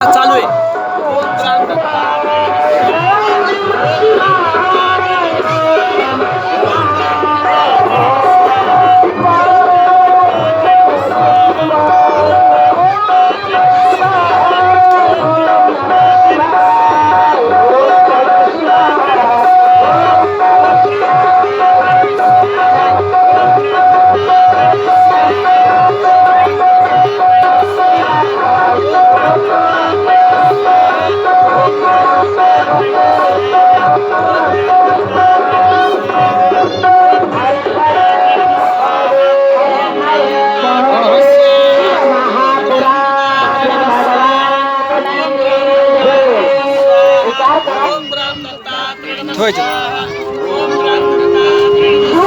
चालू आहे ठेवायचे. तू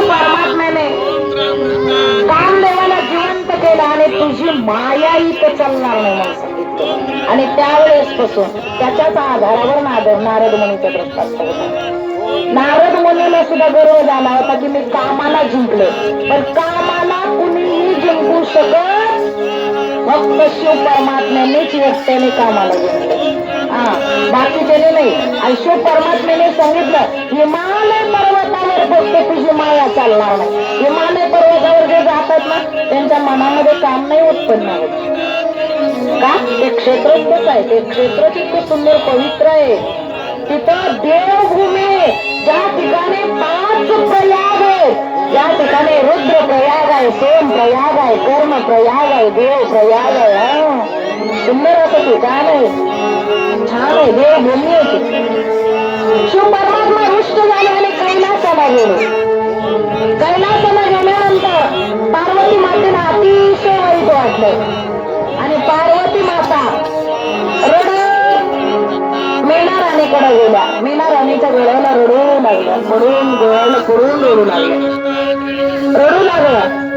जिवंत केलं आणि तुझी माया इथं चालणार नाही आणि त्यावेळेस पासून त्याच्याच आधारावर नादर नारद मुनीचा प्रस्ताव नारद मुनीला सुद्धा गर्व झाला होता की मी कामाला जिंकले. पण कामाला कुणीही जिंकू शकत फक्त शिव परमात्म्यानेच एकट्याने कामाला जिंकले. बाकीच्याने नाही. आणि शिव परमात्म्याने सांगितलं हिमालय पर्वतावर फक्त तुझी माया चालणार नाही. हिमालय पर्वतावर जे जातात ना त्यांच्या मनामध्ये काम नाही उत्पन्न होत का? ते क्षेत्रच आहे. ते क्षेत्र तितकं सुंदर पवित्र आहे. तिथं देवभूमी ज्या ठिकाणी पाच प्रयाग आहेत या ठिकाणी रुद्र प्रयाग आहे सोम प्रयाग आहे कर्म प्रयाग आहे देव प्रयाग आहे. सुंदर असं आहे छान आहे शिव परमात्मा रुष्ट झाले आणि कैलासाला गेले कैलासाला गेल्यानंतर पार्वती मातेला अतिशय वाईट वाटलं आणि पार्वती माता रडत मीना गेल्या मीना राणीच्या रडू लागल्या रडू लागल्या रडू लागल्या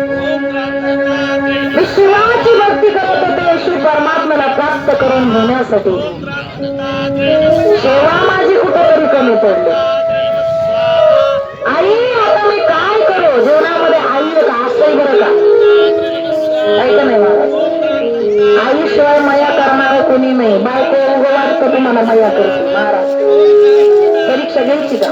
परमात्म्याला प्राप्त करून घेण्यासाठी. सेवा माझी कुठेतरी कमी पडली. आई आता मी काय करू? जीवनामध्ये आई एक असतंय बरं का? ऐका नाही महाराज आईशिवाय मया करणार कोणी नाही. बायको उगं वाटतं तुम्हाला मया करतो. महाराज परीक्षा घ्यायची का?